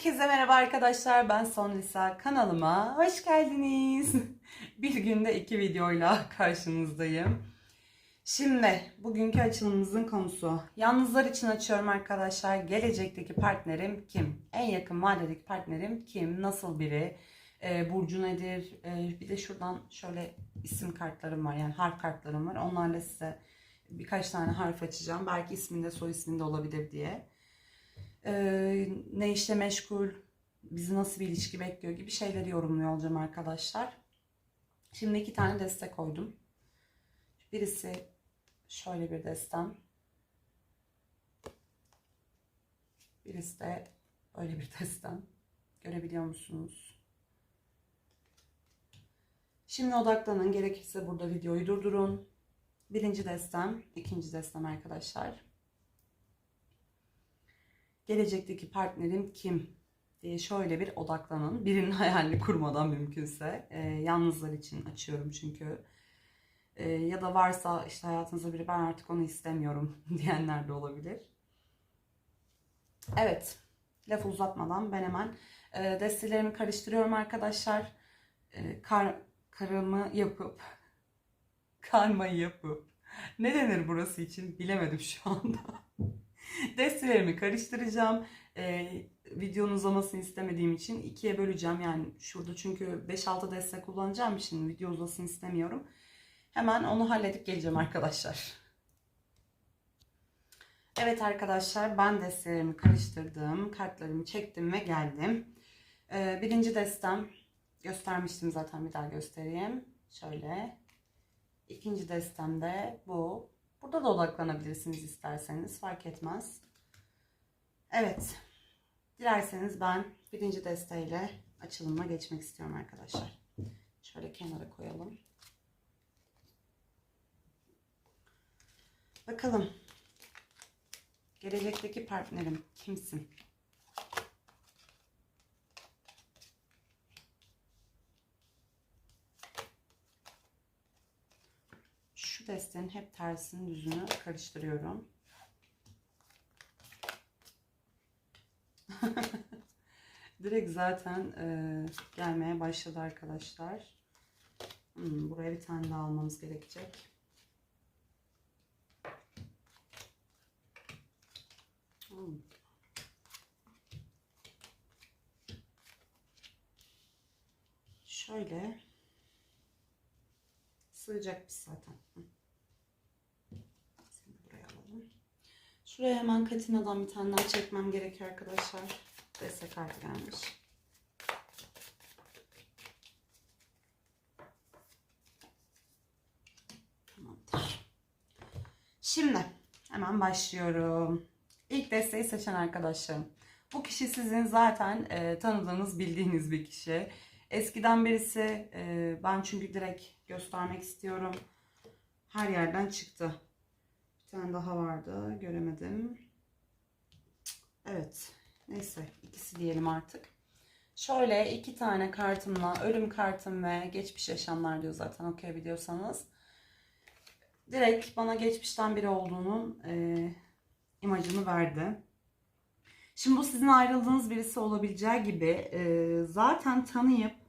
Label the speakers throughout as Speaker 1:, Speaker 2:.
Speaker 1: Herkese merhaba arkadaşlar. Ben Son Lisa. Kanalıma hoş geldiniz. Bir günde iki videoyla karşınızdayım. Şimdi bugünkü açılımımızın konusu. Yalnızlar için açıyorum arkadaşlar. Gelecekteki partnerim kim? En yakın vadedeki partnerim kim? Nasıl biri? Ee, burcu nedir? Ee, bir de şuradan şöyle isim kartlarım var. Yani harf kartlarım var. Onlarla size birkaç tane harf açacağım. Belki isminde soy isminde olabilir diye. Ee, ne işle meşgul, bizi nasıl bir ilişki bekliyor gibi şeyleri yorumluyor olacağım arkadaşlar. Şimdi iki tane deste koydum. Birisi şöyle bir destem. Birisi de öyle bir destem. Görebiliyor musunuz? Şimdi odaklanın. Gerekirse burada videoyu durdurun. Birinci destem, ikinci destem arkadaşlar gelecekteki partnerim kim diye şöyle bir odaklanın. Birinin hayalini kurmadan mümkünse. E, yalnızlar için açıyorum çünkü. E, ya da varsa işte hayatınızda biri ben artık onu istemiyorum diyenler de olabilir. Evet. Laf uzatmadan ben hemen e, destelerimi karıştırıyorum arkadaşlar. E, kar, karımı yapıp karmayı yapıp ne denir burası için bilemedim şu anda. Destelerimi karıştıracağım. Ee, videonun uzamasını istemediğim için ikiye böleceğim. Yani şurada çünkü 5-6 deste kullanacağım için video uzasın istemiyorum. Hemen onu halledip geleceğim arkadaşlar. Evet arkadaşlar ben destelerimi karıştırdım. Kartlarımı çektim ve geldim. Ee, birinci destem göstermiştim zaten bir daha göstereyim. Şöyle. İkinci destem de bu. Burada da odaklanabilirsiniz isterseniz. Fark etmez. Evet. Dilerseniz ben birinci desteğiyle açılımına geçmek istiyorum arkadaşlar. Şöyle kenara koyalım. Bakalım. Gelecekteki partnerim kimsin? Şu destenin hep tersini düzünü karıştırıyorum. Direkt zaten e, gelmeye başladı arkadaşlar. Hmm, buraya bir tane daha almamız gerekecek. Hmm. Şöyle sığacakmış zaten. Hı. Seni buraya alalım. Şuraya hemen katinadan bir tane daha çekmem gerekiyor arkadaşlar. Destek kartı gelmiş. Tamamdır. Şimdi hemen başlıyorum. İlk desteği seçen arkadaşlarım. Bu kişi sizin zaten e, tanıdığınız, bildiğiniz bir kişi. Eskiden birisi e, ben çünkü direkt göstermek istiyorum. Her yerden çıktı. Bir tane daha vardı. Göremedim. Evet. Neyse. ikisi diyelim artık. Şöyle iki tane kartımla ölüm kartım ve geçmiş yaşamlar diyor zaten okuyabiliyorsanız. Direkt bana geçmişten biri olduğunun e, imajını verdi. Şimdi bu sizin ayrıldığınız birisi olabileceği gibi e, zaten tanıyıp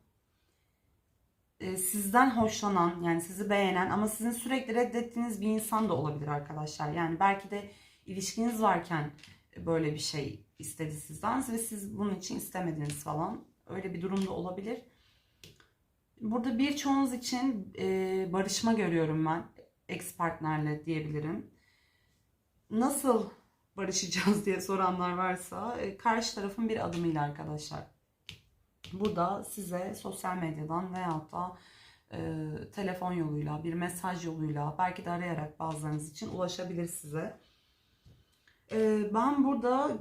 Speaker 1: e, sizden hoşlanan yani sizi beğenen ama sizin sürekli reddettiğiniz bir insan da olabilir arkadaşlar. Yani belki de ilişkiniz varken böyle bir şey istedi sizden ve siz bunun için istemediniz falan. Öyle bir durumda olabilir. Burada birçoğunuz için e, barışma görüyorum ben. Ex partnerle diyebilirim. Nasıl barışacağız diye soranlar varsa e, karşı tarafın bir adımıyla arkadaşlar. Burada size sosyal medyadan veyahut da e, telefon yoluyla, bir mesaj yoluyla, belki de arayarak bazılarınız için ulaşabilir size. E, ben burada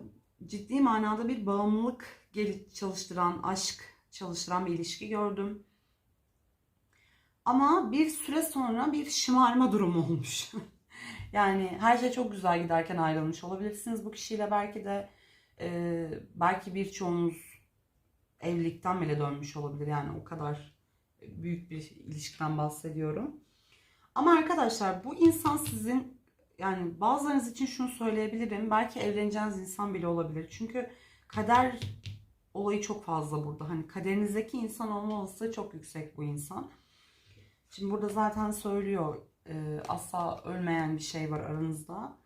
Speaker 1: ciddi manada bir bağımlılık çalıştıran, aşk çalıştıran bir ilişki gördüm. Ama bir süre sonra bir şımarma durumu olmuş. yani her şey çok güzel giderken ayrılmış olabilirsiniz bu kişiyle belki de e, belki birçoğunuz evlilikten bile dönmüş olabilir. Yani o kadar büyük bir ilişkiden bahsediyorum. Ama arkadaşlar bu insan sizin yani bazılarınız için şunu söyleyebilirim. Belki evleneceğiniz insan bile olabilir. Çünkü kader olayı çok fazla burada. Hani kaderinizdeki insan olma olasılığı çok yüksek bu insan. Şimdi burada zaten söylüyor e, asla ölmeyen bir şey var aranızda.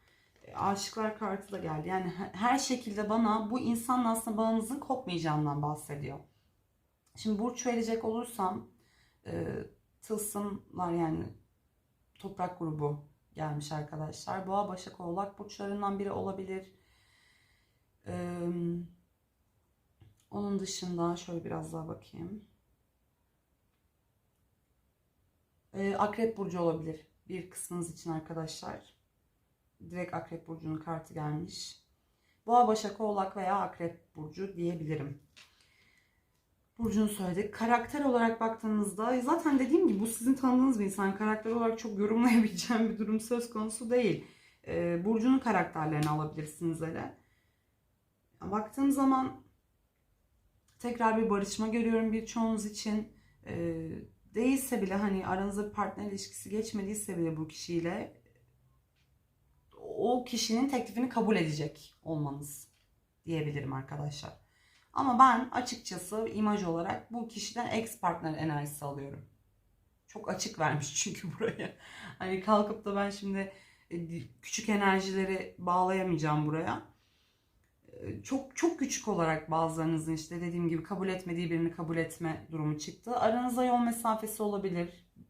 Speaker 1: Aşıklar kartı da geldi. Yani he- her şekilde bana bu insanla aslında bağınızın kopmayacağından bahsediyor. Şimdi burç verecek olursam e, tılsımlar yani toprak grubu gelmiş arkadaşlar. Boğa, Başak, Oğlak burçlarından biri olabilir. Ee, onun dışında şöyle biraz daha bakayım. Ee, Akrep burcu olabilir bir kısmınız için arkadaşlar. Direkt Akrep burcunun kartı gelmiş. Boğa, Başak, Oğlak veya Akrep burcu diyebilirim. Burcu'nu söyledik. Karakter olarak baktığınızda zaten dediğim gibi bu sizin tanıdığınız bir insan. Karakter olarak çok yorumlayabileceğim bir durum söz konusu değil. Ee, Burcu'nun karakterlerini alabilirsiniz hele. Baktığım zaman tekrar bir barışma görüyorum birçoğunuz için. Ee, değilse bile hani aranızda bir partner ilişkisi geçmediyse bile bu kişiyle o kişinin teklifini kabul edecek olmanız diyebilirim arkadaşlar. Ama ben açıkçası imaj olarak bu kişiden ex partner enerjisi alıyorum. Çok açık vermiş çünkü buraya. Hani kalkıp da ben şimdi e, küçük enerjileri bağlayamayacağım buraya. E, Çok çok küçük olarak bazılarınızın işte dediğim gibi kabul etmediği birini kabul etme durumu çıktı. Aranızda yol mesafesi olabilir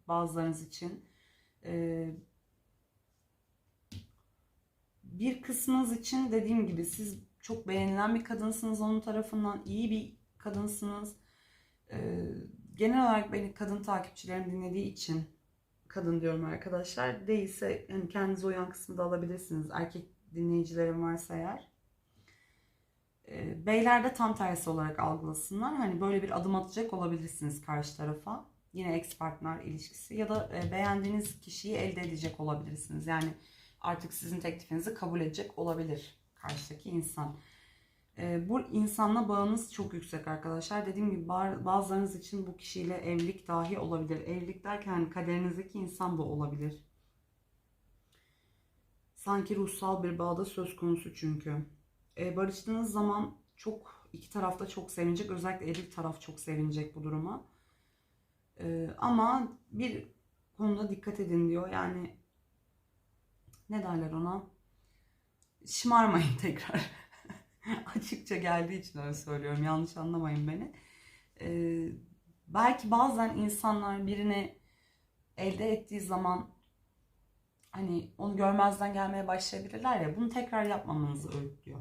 Speaker 1: bazılarınız için. E, Bir kısmınız için dediğim gibi siz çok beğenilen bir kadınsınız onun tarafından. iyi bir kadınsınız. Ee, genel olarak beni kadın takipçilerim dinlediği için kadın diyorum arkadaşlar. Değilse hani kendinize uyan kısmı da alabilirsiniz. Erkek dinleyicilerim varsa eğer. Ee, beyler de tam tersi olarak algılasınlar. Hani böyle bir adım atacak olabilirsiniz karşı tarafa. Yine ex partner ilişkisi ya da e, beğendiğiniz kişiyi elde edecek olabilirsiniz. Yani artık sizin teklifinizi kabul edecek olabilir karşıdaki insan. Ee, bu insanla bağınız çok yüksek arkadaşlar. Dediğim gibi ba- bazılarınız için bu kişiyle evlilik dahi olabilir. Evlilik derken kaderinizdeki insan bu olabilir. Sanki ruhsal bir bağda söz konusu çünkü. Ee, barıştığınız zaman çok iki tarafta çok sevinecek. Özellikle eril taraf çok sevinecek bu duruma. Ee, ama bir konuda dikkat edin diyor. Yani ne derler ona? Şımarmayın tekrar. Açıkça geldiği için öyle söylüyorum. Yanlış anlamayın beni. Ee, belki bazen insanlar birini elde ettiği zaman hani onu görmezden gelmeye başlayabilirler ya bunu tekrar yapmamanızı öğütlüyor.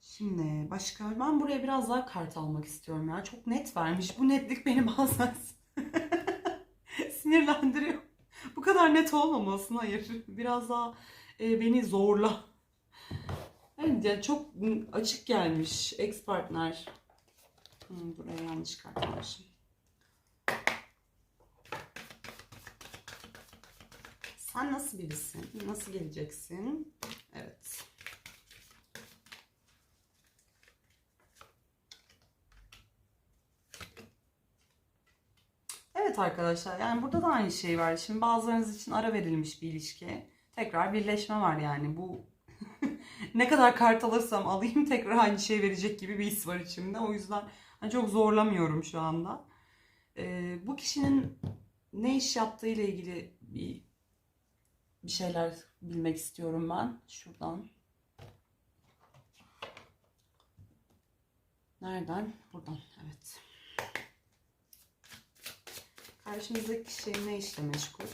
Speaker 1: Şimdi başka ben buraya biraz daha kart almak istiyorum ya. Çok net vermiş. Bu netlik beni bazen sinirlendiriyor. Bu kadar net olmamasın hayır. Biraz daha e, beni zorla. Yani çok açık gelmiş ex partner. Hmm, buraya yanlış kart. Sen nasıl birisin? Nasıl geleceksin? Evet. Evet arkadaşlar yani burada da aynı şey var. Şimdi bazılarınız için ara verilmiş bir ilişki. Tekrar birleşme var yani bu ne kadar kart alırsam alayım tekrar aynı şey verecek gibi bir his var içimde. O yüzden hani çok zorlamıyorum şu anda. Ee, bu kişinin ne iş yaptığı ile ilgili bir bir şeyler bilmek istiyorum ben. Şuradan. Nereden? Buradan. Evet. Karşımızdaki kişi ne işle meşgul?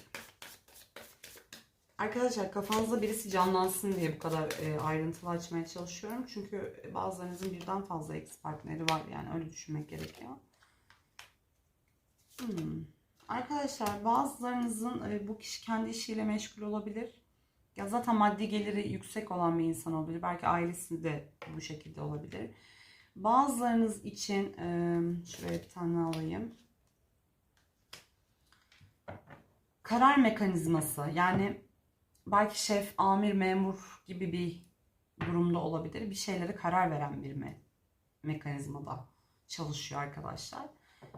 Speaker 1: Arkadaşlar kafanızda birisi canlansın diye bu kadar e, ayrıntılı açmaya çalışıyorum. Çünkü bazılarınızın birden fazla ex partneri var. Yani öyle düşünmek gerekiyor. Hmm. Arkadaşlar bazılarınızın e, bu kişi kendi işiyle meşgul olabilir. Ya zaten maddi geliri yüksek olan bir insan olabilir. Belki ailesi de bu şekilde olabilir. Bazılarınız için e, şuraya bir tane alayım. Karar mekanizması yani belki şef, amir, memur gibi bir durumda olabilir. Bir şeylere karar veren bir me mekanizmada çalışıyor arkadaşlar.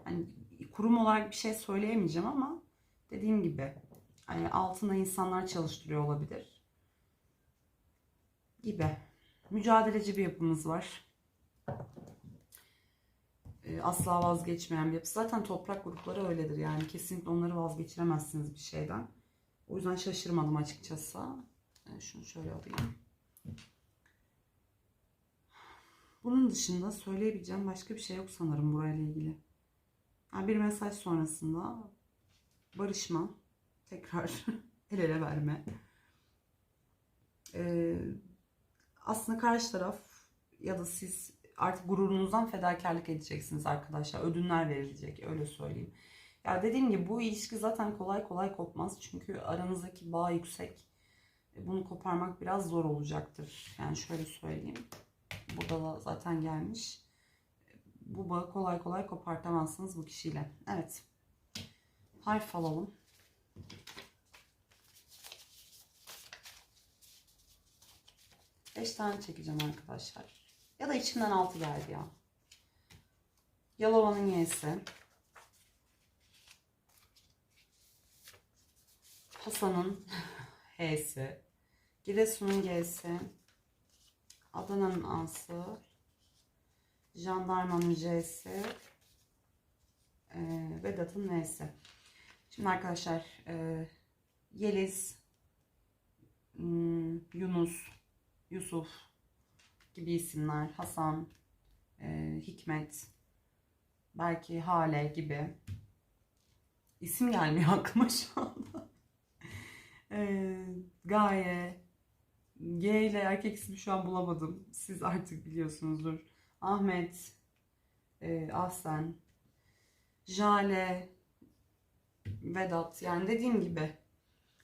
Speaker 1: Hani kurum olarak bir şey söyleyemeyeceğim ama dediğim gibi hani altında insanlar çalıştırıyor olabilir gibi. mücadeleci bir yapımız var. Ee, asla vazgeçmeyen bir yapı. Zaten toprak grupları öyledir yani. Kesinlikle onları vazgeçiremezsiniz bir şeyden. O yüzden şaşırmadım açıkçası. Ee, şunu şöyle alayım. Bunun dışında söyleyebileceğim başka bir şey yok sanırım burayla ilgili. Yani bir mesaj sonrasında barışma, tekrar el ele verme. Ee, aslında karşı taraf ya da siz artık gururunuzdan fedakarlık edeceksiniz arkadaşlar. Ödünler verilecek öyle söyleyeyim. Ya dediğim gibi bu ilişki zaten kolay kolay kopmaz. Çünkü aranızdaki bağ yüksek. E, Bunu koparmak biraz zor olacaktır. Yani şöyle söyleyeyim. Burada da zaten gelmiş. Bu bağı kolay kolay kopartamazsınız bu kişiyle. Evet. Harf alalım. Beş tane çekeceğim arkadaşlar. Ya da içimden altı geldi ya. Yalova'nın Y'si. Hasan'ın H'si. Giresun'un G'si. Adana'nın A'sı. Jandarmanın J'si. E, Vedat'ın N'si. Şimdi arkadaşlar e, Yeliz, hmm, Yunus, Yusuf gibi isimler, Hasan, e, Hikmet, belki Hale gibi isim gelmiyor aklıma şu anda. e, Gaye, G ile erkek ismi şu an bulamadım. Siz artık biliyorsunuzdur. Ahmet, e, Ahsen, Jale, Vedat yani dediğim gibi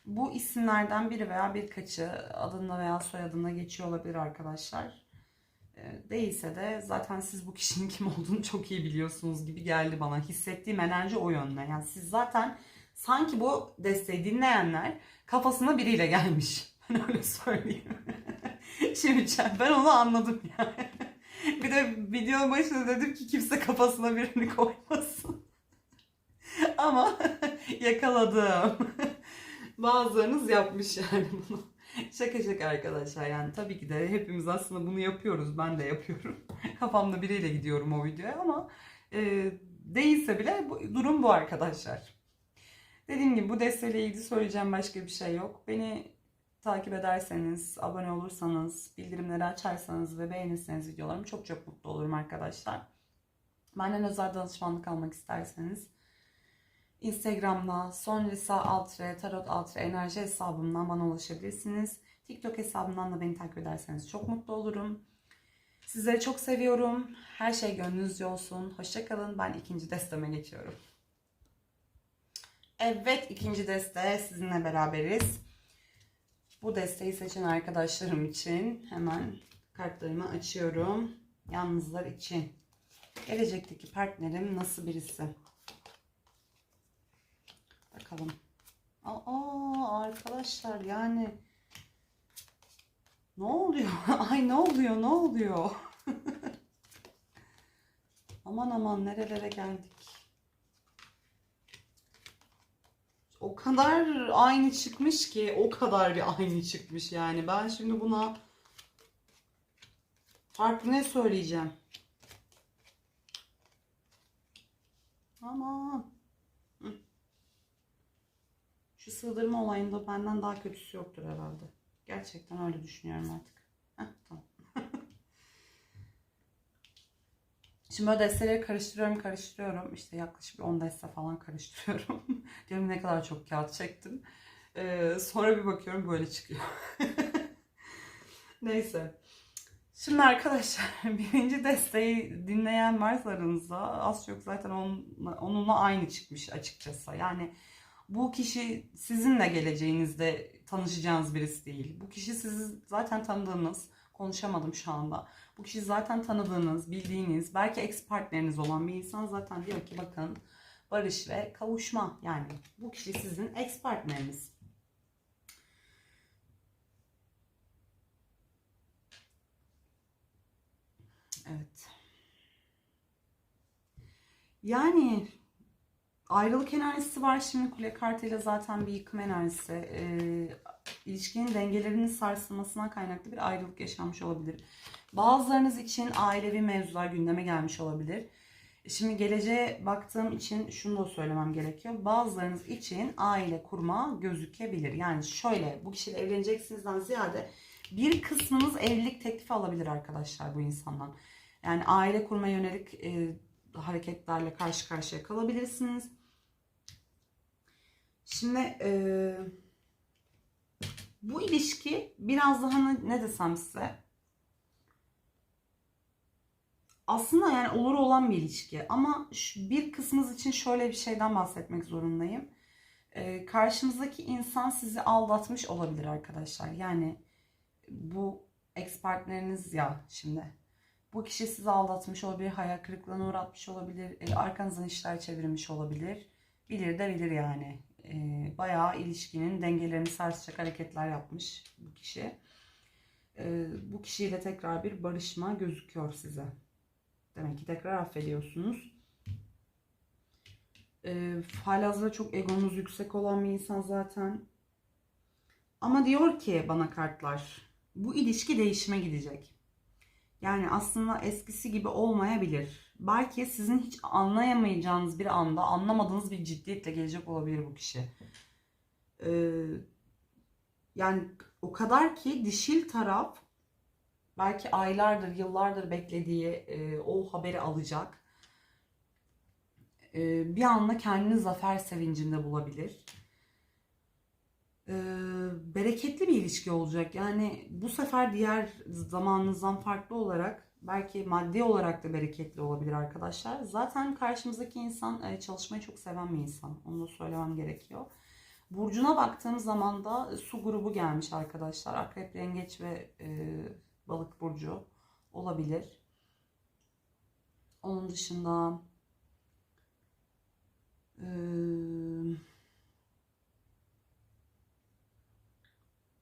Speaker 1: bu isimlerden biri veya birkaçı adında veya soyadında geçiyor olabilir arkadaşlar. E, Değilse de zaten siz bu kişinin kim olduğunu çok iyi biliyorsunuz gibi geldi bana. Hissettiğim enerji o yönde. Yani siz zaten sanki bu desteği dinleyenler kafasına biriyle gelmiş. Ben öyle söyleyeyim. Şimdi ben onu anladım yani. Bir de videonun başında dedim ki kimse kafasına birini koymasın. Ama yakaladım. Bazılarınız yapmış yani bunu. Şaka şaka arkadaşlar yani tabii ki de hepimiz aslında bunu yapıyoruz. Ben de yapıyorum. Kafamda biriyle gidiyorum o videoya ama e, değilse bile bu, durum bu arkadaşlar. Dediğim gibi bu desteğiyle ilgili söyleyeceğim başka bir şey yok. Beni takip ederseniz, abone olursanız, bildirimleri açarsanız ve beğenirseniz videolarımı çok çok mutlu olurum arkadaşlar. Benden özel danışmanlık almak isterseniz Instagram'da sonrisa altre tarot altre enerji hesabımdan bana ulaşabilirsiniz. TikTok hesabımdan da beni takip ederseniz çok mutlu olurum. Sizleri çok seviyorum. Her şey gönlünüzce olsun. Hoşçakalın. Ben ikinci desteme geçiyorum. Evet ikinci deste sizinle beraberiz. Bu desteği seçen arkadaşlarım için hemen kartlarımı açıyorum. Yalnızlar için. Gelecekteki partnerim nasıl birisi? Bakalım. Aa arkadaşlar yani ne oluyor? Ay ne oluyor? Ne oluyor? aman aman nerelere geldik? O kadar aynı çıkmış ki o kadar bir aynı çıkmış yani. Ben şimdi buna farklı ne söyleyeceğim? Aman. Şu sığdırma olayında benden daha kötüsü yoktur herhalde. Gerçekten öyle düşünüyorum artık. Heh, tamam. Şimdi böyle desteleri karıştırıyorum karıştırıyorum. İşte yaklaşık bir 10 deste falan karıştırıyorum. Diyorum ne kadar çok kağıt çektim. Ee, sonra bir bakıyorum böyle çıkıyor. Neyse. Şimdi arkadaşlar birinci desteği dinleyen varsa aranızda az çok zaten onunla aynı çıkmış açıkçası. Yani bu kişi sizinle geleceğinizde tanışacağınız birisi değil. Bu kişi sizi zaten tanıdığınız, konuşamadım şu anda. Bu kişi zaten tanıdığınız, bildiğiniz, belki ex partneriniz olan bir insan zaten diyor ki bakın barış ve kavuşma. Yani bu kişi sizin ex partneriniz. Evet. Yani ayrılık enerjisi var. Şimdi kule kartıyla zaten bir yıkım enerjisi. E, ilişkinin dengelerinin sarsılmasına kaynaklı bir ayrılık yaşanmış olabilir. Bazılarınız için ailevi mevzular gündeme gelmiş olabilir. Şimdi geleceğe baktığım için şunu da söylemem gerekiyor. Bazılarınız için aile kurma gözükebilir. Yani şöyle bu kişiyle evleneceksinizden ziyade bir kısmınız evlilik teklifi alabilir arkadaşlar bu insandan. Yani aile kurma yönelik e, hareketlerle karşı karşıya kalabilirsiniz. Şimdi e, bu ilişki biraz daha ne, ne desem size aslında yani olur olan bir ilişki ama şu- bir kısmınız için şöyle bir şeyden bahsetmek zorundayım. E, karşımızdaki insan sizi aldatmış olabilir arkadaşlar. Yani bu ex partneriniz ya şimdi. Bu kişi sizi aldatmış olabilir, hayal kırıklığına uğratmış olabilir, e, arkanızdan işler çevirmiş olabilir. Bilir de bilir yani. E, bayağı ilişkinin dengelerini sarsacak hareketler yapmış bu kişi. E, bu kişiyle tekrar bir barışma gözüküyor size. Demek ki tekrar affediyorsunuz. E, halihazırda çok egonuz yüksek olan bir insan zaten. Ama diyor ki bana kartlar, bu ilişki değişime gidecek. Yani aslında eskisi gibi olmayabilir. Belki sizin hiç anlayamayacağınız bir anda anlamadığınız bir ciddiyetle gelecek olabilir bu kişi. Ee, yani o kadar ki dişil taraf belki aylardır, yıllardır beklediği e, o haberi alacak. E, bir anda kendini zafer sevincinde bulabilir. E, bereketli bir ilişki olacak. Yani bu sefer diğer zamanınızdan farklı olarak belki maddi olarak da bereketli olabilir arkadaşlar. Zaten karşımızdaki insan e, çalışmayı çok seven bir insan. Onu da söylemem gerekiyor. Burcuna baktığım zaman da su grubu gelmiş arkadaşlar. Akrep, yengeç ve e, balık burcu olabilir. Onun dışında e,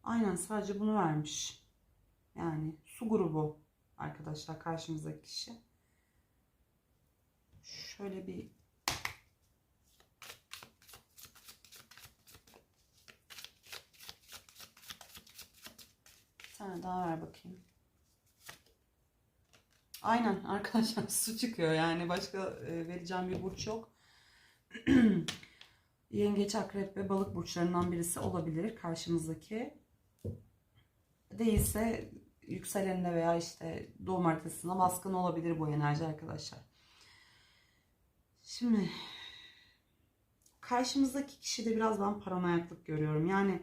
Speaker 1: aynen sadece bunu vermiş. Yani su grubu arkadaşlar karşımızdaki kişi. Şöyle bir bir daha ver bakayım. Aynen arkadaşlar su çıkıyor yani başka e, vereceğim bir burç yok. Yengeç, akrep ve balık burçlarından birisi olabilir karşımızdaki. Değilse yükseleninde veya işte doğum haritasında baskın olabilir bu enerji arkadaşlar. Şimdi karşımızdaki kişide biraz ben paranoyaklık görüyorum. Yani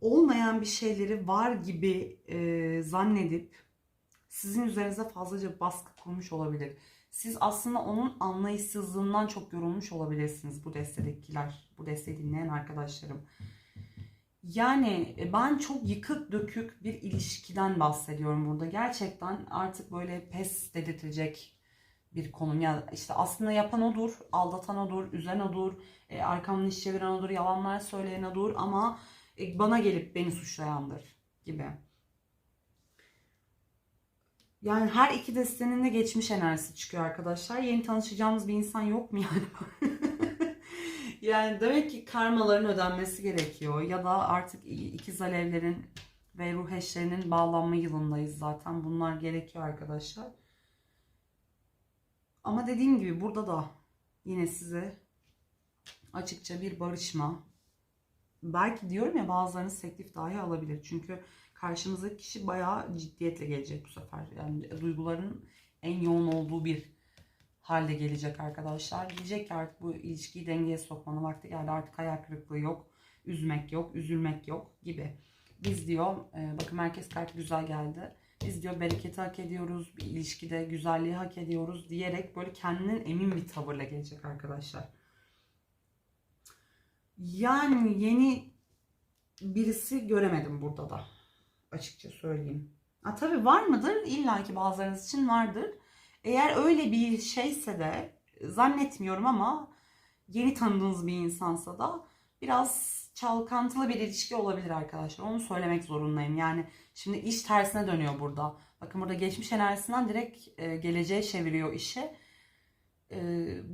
Speaker 1: olmayan bir şeyleri var gibi e, zannedip sizin üzerinize fazlaca baskı kurmuş olabilir. Siz aslında onun anlayışsızlığından çok yorulmuş olabilirsiniz bu destedekiler, bu desteği dinleyen arkadaşlarım. Yani e, ben çok yıkık dökük bir ilişkiden bahsediyorum burada. Gerçekten artık böyle pes dedirtecek bir konum. Ya işte aslında yapan odur, aldatan odur, üzen odur, e, arkamdan iş çeviren odur, yalanlar söyleyen odur ama e, bana gelip beni suçlayandır gibi. Yani her iki destenin de geçmiş enerjisi çıkıyor arkadaşlar. Yeni tanışacağımız bir insan yok mu yani? yani demek ki karmaların ödenmesi gerekiyor. Ya da artık ikiz alevlerin ve ruh eşlerinin bağlanma yılındayız zaten. Bunlar gerekiyor arkadaşlar. Ama dediğim gibi burada da yine size açıkça bir barışma. Belki diyorum ya bazılarınız teklif dahi alabilir. Çünkü karşımızdaki kişi bayağı ciddiyetle gelecek bu sefer. Yani duyguların en yoğun olduğu bir halde gelecek arkadaşlar. Diyecek ki artık bu ilişkiyi dengeye sokmanın vakti geldi. Artık hayal kırıklığı yok, üzmek yok, üzülmek yok gibi. Biz diyor, e, bakın merkez kartı güzel geldi. Biz diyor bereketi hak ediyoruz, bir ilişkide güzelliği hak ediyoruz diyerek böyle kendinden emin bir tavırla gelecek arkadaşlar. Yani yeni birisi göremedim burada da açıkça söyleyeyim. Ha, tabii var mıdır? İlla ki bazılarınız için vardır. Eğer öyle bir şeyse de zannetmiyorum ama yeni tanıdığınız bir insansa da biraz çalkantılı bir ilişki olabilir arkadaşlar. Onu söylemek zorundayım. Yani şimdi iş tersine dönüyor burada. Bakın burada geçmiş enerjisinden direkt e, geleceğe çeviriyor işi. e,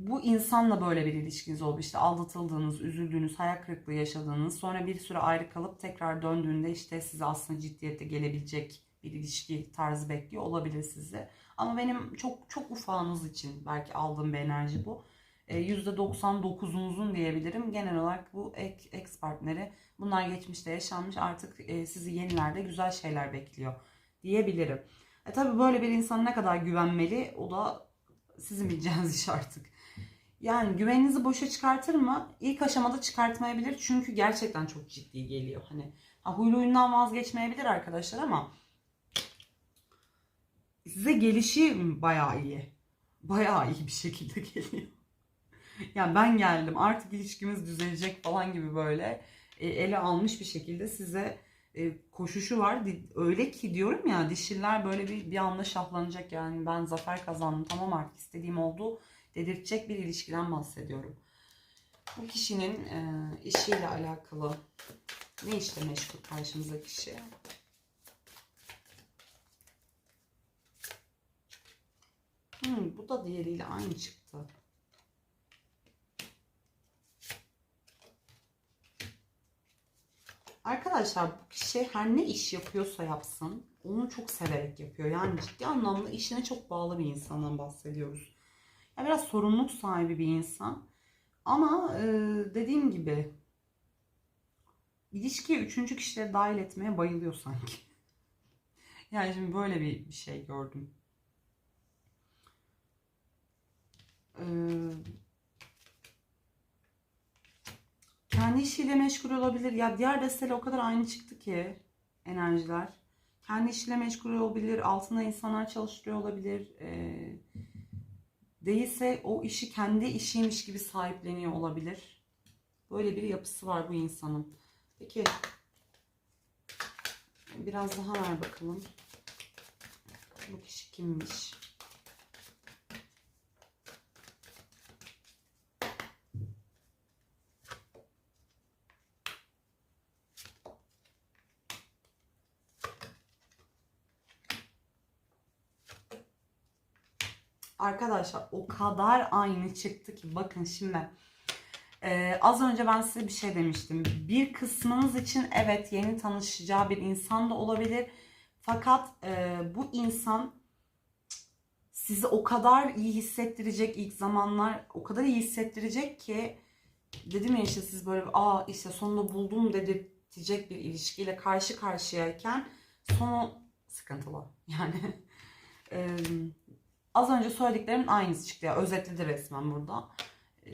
Speaker 1: bu insanla böyle bir ilişkiniz oldu. İşte aldatıldığınız, üzüldüğünüz, hayal kırıklığı yaşadığınız, sonra bir süre ayrı kalıp tekrar döndüğünde işte size aslında ciddiyette gelebilecek bir ilişki tarzı bekliyor olabilir sizi. Ama benim çok çok ufağınız için belki aldığım bir enerji bu. E, %99'unuzun diyebilirim. Genel olarak bu ek, ex partneri bunlar geçmişte yaşanmış artık e, sizi yenilerde güzel şeyler bekliyor diyebilirim. E tabii böyle bir insana ne kadar güvenmeli o da sizin bileceğiniz iş artık. Yani güveninizi boşa çıkartır mı? İlk aşamada çıkartmayabilir çünkü gerçekten çok ciddi geliyor. Hani ha, huylu huyundan vazgeçmeyebilir arkadaşlar ama size gelişi bayağı iyi. Bayağı iyi bir şekilde geliyor. Yani ben geldim artık ilişkimiz düzelecek falan gibi böyle e, ele almış bir şekilde size e, koşuşu var. Öyle ki diyorum ya dişiller böyle bir, bir anda şahlanacak yani ben zafer kazandım tamam artık istediğim oldu dedirtecek bir ilişkiden bahsediyorum. Bu kişinin e, işiyle alakalı ne işle meşgul karşımızdaki kişi? Hmm, bu da diğeriyle aynı çıktı. Arkadaşlar bu kişi her ne iş yapıyorsa yapsın onu çok severek yapıyor. Yani ciddi anlamda işine çok bağlı bir insandan bahsediyoruz. Ya biraz sorumluluk sahibi bir insan. Ama e, dediğim gibi ilişkiye üçüncü kişileri dahil etmeye bayılıyor sanki. Yani şimdi böyle bir, bir şey gördüm. Ee, kendi işiyle meşgul olabilir. Ya diğer desteyle o kadar aynı çıktı ki enerjiler. Kendi işiyle meşgul olabilir. Altında insanlar çalıştırıyor olabilir. Ee, değilse o işi kendi işiymiş gibi sahipleniyor olabilir. Böyle bir yapısı var bu insanın. Peki biraz daha ver bakalım. Bu kişi kimmiş? Arkadaşlar o kadar aynı çıktı ki bakın şimdi Ee, az önce ben size bir şey demiştim. Bir kısmınız için evet yeni tanışacağı bir insan da olabilir. Fakat e, bu insan sizi o kadar iyi hissettirecek ilk zamanlar o kadar iyi hissettirecek ki dedim ya işte siz böyle aa işte sonunda buldum dedirtecek bir ilişkiyle karşı karşıyayken sonu sıkıntılı. Yani az önce söylediklerimin aynısı çıktı ya özetledi resmen burada. E,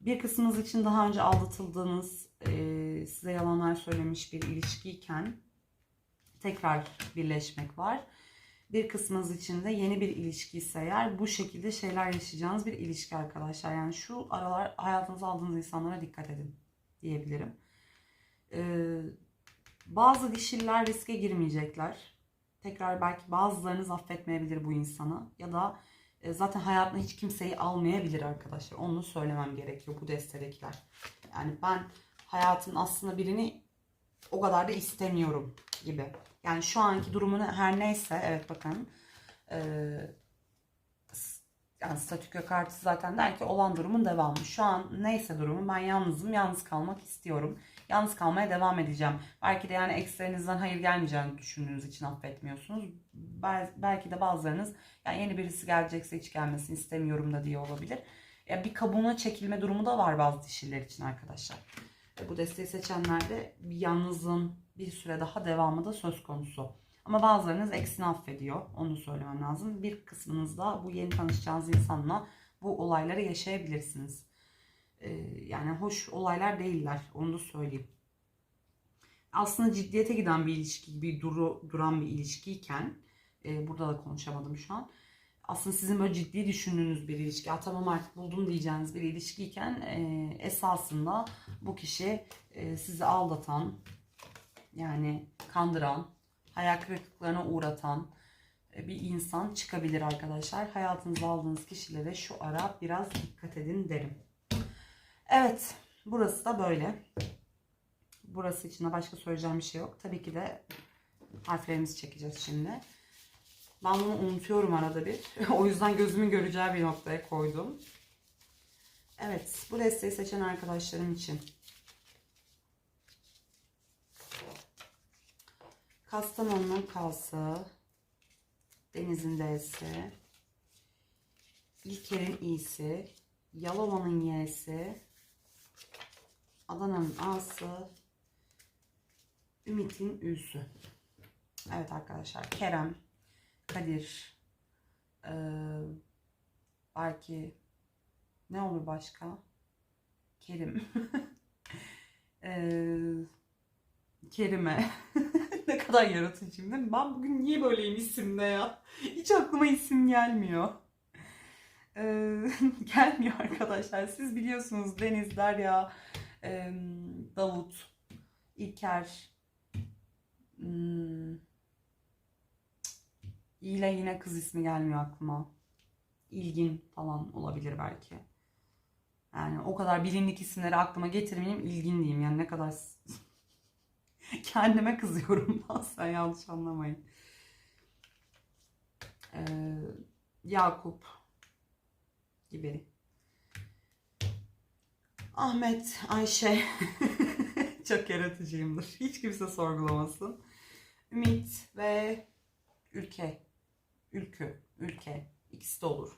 Speaker 1: bir kısmınız için daha önce aldatıldığınız, e, size yalanlar söylemiş bir ilişkiyken tekrar birleşmek var. Bir kısmınız için de yeni bir ilişki ise eğer bu şekilde şeyler yaşayacağınız bir ilişki arkadaşlar. Yani şu aralar hayatınıza aldığınız insanlara dikkat edin diyebilirim. Ee, bazı dişiller riske girmeyecekler. Tekrar belki bazılarınız affetmeyebilir bu insanı ya da e, zaten hayatına hiç kimseyi almayabilir arkadaşlar. Onu söylemem gerekiyor bu destedekiler. Yani ben hayatın aslında birini o kadar da istemiyorum gibi. Yani şu anki durumunu her neyse evet bakın e, yani statükö kartı zaten der ki olan durumun devamı. Şu an neyse durumu ben yalnızım yalnız kalmak istiyorum. Yalnız kalmaya devam edeceğim. Belki de yani ekslerinizden hayır gelmeyeceğini düşündüğünüz için affetmiyorsunuz. Bel- belki de bazılarınız yani yeni birisi gelecekse hiç gelmesini istemiyorum da diye olabilir. Ya bir kabuğuna çekilme durumu da var bazı dişiler için arkadaşlar. Bu desteği seçenlerde yalnızlığın bir süre daha devamı da söz konusu. Ama bazılarınız eksini affediyor. Onu söylemem lazım. Bir kısmınız da bu yeni tanışacağınız insanla bu olayları yaşayabilirsiniz. Ee, yani hoş olaylar değiller. Onu da söyleyeyim. Aslında ciddiyete giden bir ilişki gibi duru, duran bir ilişkiyken e, burada da konuşamadım şu an. Aslında sizin böyle ciddi düşündüğünüz bir ilişki, "Aa, tamam artık buldum diyeceğiniz bir ilişkiyken e, esasında bu kişi e, sizi aldatan, yani kandıran, hayal kırıklıklarına uğratan e, bir insan çıkabilir arkadaşlar. Hayatınıza aldığınız kişilere şu ara biraz dikkat edin derim. Evet, burası da böyle. Burası için de başka söyleyeceğim bir şey yok. Tabii ki de harflerimizi çekeceğiz şimdi. Ben bunu unutuyorum arada bir. o yüzden gözümün göreceği bir noktaya koydum. Evet, bu desteği seçen arkadaşlarım için. Kastamonu'nun K'sı, Deniz'in D'si, İlker'in İ'si, Yalova'nın Y'si, Adana'nın A'sı, Ümit'in Ü'sü. Evet arkadaşlar, Kerem, Kadir, eee, belki ne olur başka? Kerim. Eee, Kerime. ne kadar yaratıcıyım değil mi? Ben bugün niye böyleyim isimde ya? Hiç aklıma isim gelmiyor. Eee, gelmiyor arkadaşlar. Siz biliyorsunuz Deniz, Derya, eee, Davut, İlker, hmm, ile yine kız ismi gelmiyor aklıma. İlgin falan olabilir belki. Yani o kadar bilindik isimleri aklıma getirmeyeyim ilgin diyeyim. Yani ne kadar kendime kızıyorum bazen yanlış anlamayın. Ee, Yakup gibi. Ahmet, Ayşe. Çok yaratıcıyımdır. Hiç kimse sorgulamasın. Ümit ve Ülke. Ülkü. Ülke. İkisi de olur.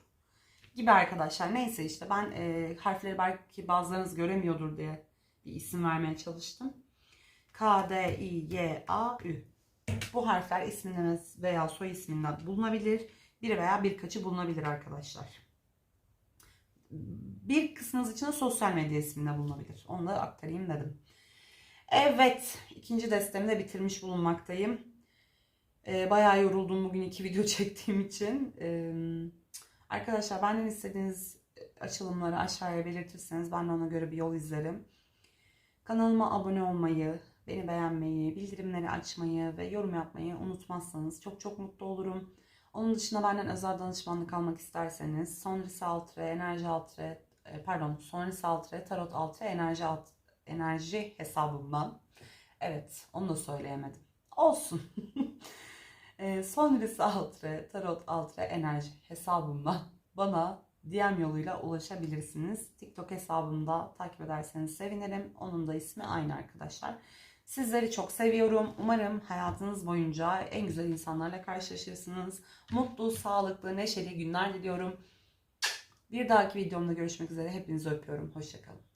Speaker 1: Gibi arkadaşlar. Neyse işte ben e, harfleri belki bazılarınız göremiyordur diye bir isim vermeye çalıştım. K, D, I, Y, A, Ü. Bu harfler isminde veya soy isminde bulunabilir. Bir veya birkaçı bulunabilir arkadaşlar. Bir kısmınız için de sosyal medya isminde bulunabilir. Onu da aktarayım dedim. Evet, ikinci destemi de bitirmiş bulunmaktayım. Ee, bayağı yoruldum bugün iki video çektiğim için. Ee, arkadaşlar benden istediğiniz açılımları aşağıya belirtirseniz ben de ona göre bir yol izlerim. Kanalıma abone olmayı, beni beğenmeyi, bildirimleri açmayı ve yorum yapmayı unutmazsanız çok çok mutlu olurum. Onun dışında benden özel danışmanlık almak isterseniz Sonrisi Altre, Enerji Altre, e, pardon Sonrisi Altre, Tarot Altre, Enerji Alt, Enerji hesabımdan. Evet onu da söyleyemedim. Olsun. e, Sonrisi Altre, Tarot Altre, Enerji hesabımdan bana DM yoluyla ulaşabilirsiniz. TikTok hesabımda takip ederseniz sevinirim. Onun da ismi aynı arkadaşlar. Sizleri çok seviyorum. Umarım hayatınız boyunca en güzel insanlarla karşılaşırsınız. Mutlu, sağlıklı, neşeli günler diliyorum. Bir dahaki videomda görüşmek üzere. Hepinizi öpüyorum. Hoşçakalın.